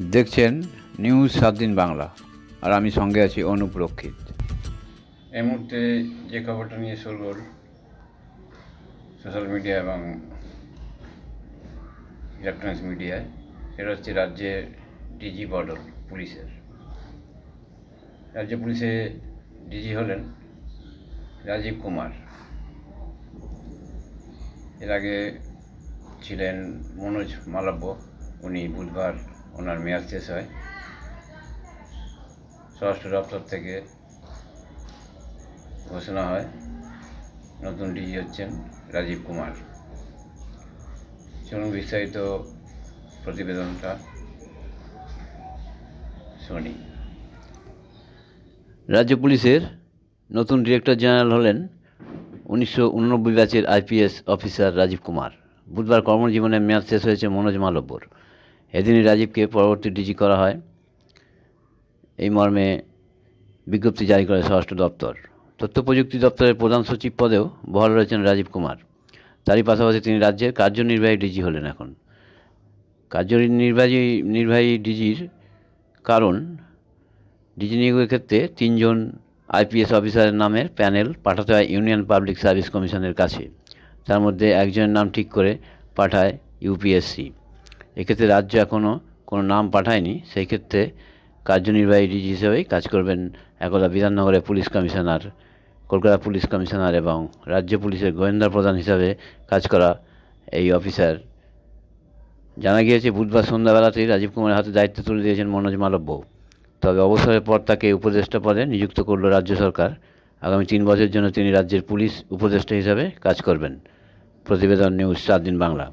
দেখছেন নিউজ সাত দিন বাংলা। আর আমি সঙ্গে আছি অনুপ রক্ষিত। এই মুহূর্তে যে খবরটা নিয়ে সরগোল সোশ্যাল মিডিয়া এবং ইলেকট্রনিক্স মিডিয়ায় সেটা হচ্ছে রাজ্যের ডিজি বদল পুলিশের। রাজ্য পুলিশে ডিজি হলেন রাজীব কুমার। এর আগে ছিলেন মনোজ মালব্য, উনি বুধবার ওনার মেয়াদ শেষ হয়। স্বরাষ্ট্র দপ্তর থেকে ঘোষণা হয়, নতুন ডিজি হচ্ছেন রাজীব কুমার। চলুন বিস্তারিত প্রতিবেদনটা শুনি। রাজ্য পুলিশের নতুন ডিরেক্টর জেনারেল হলেন উনিশশো উননব্বই ব্যাচের আইপিএস অফিসার রাজীব কুমার। বুধবার কর্মজীবনে মেয়াদ শেষ হয়েছে মনোজ মালব্যর। এদিনই রাজীবকে পরবর্তী ডিজি করা হয়। এই মর্মে বিজ্ঞপ্তি জারি করে স্বরাষ্ট্র দপ্তর। তথ্য প্রযুক্তি দপ্তরের প্রধান সচিব পদেও বহাল রয়েছেন রাজীব কুমার। তারই পাশাপাশি তিনি রাজ্যের কার্যনির্বাহী ডিজি হলেন এখন। কার্যনির্বাহী, নির্বাহী ডিজির কারণ, ডিজি নিয়োগের ক্ষেত্রে তিনজন আইপিএস অফিসারের নামের প্যানেল পাঠাতে হয় ইউনিয়ন পাবলিক সার্ভিস কমিশনের কাছে। তার মধ্যে একজনের নাম ঠিক করে পাঠায় ইউপিএসসি। এক্ষেত্রে রাজ্য এখনও কোনো নাম পাঠায়নি, সেই ক্ষেত্রে কার্যনির্বাহী ডিজি হিসেবেই কাজ করবেন একদা বিধাননগরের police commissioner, Kolkata police commissioner এবং রাজ্য পুলিশের গোয়েন্দা প্রধান হিসাবে কাজ করা এই অফিসার। জানা গিয়েছে, বুধবার সন্ধ্যাবেলাতেই রাজীব কুমারের হাতে দায়িত্ব তুলে দিয়েছেন মনোজ মালব্য। তবে অবসরের পর তাকে উপদেষ্টা পদে নিযুক্ত করল রাজ্য সরকার। আগামী তিন বছরের জন্য তিনি রাজ্যের পুলিশ উপদেষ্টা হিসাবে কাজ করবেন। প্রতিবেদন নিউজ সাত দিন বাংলা।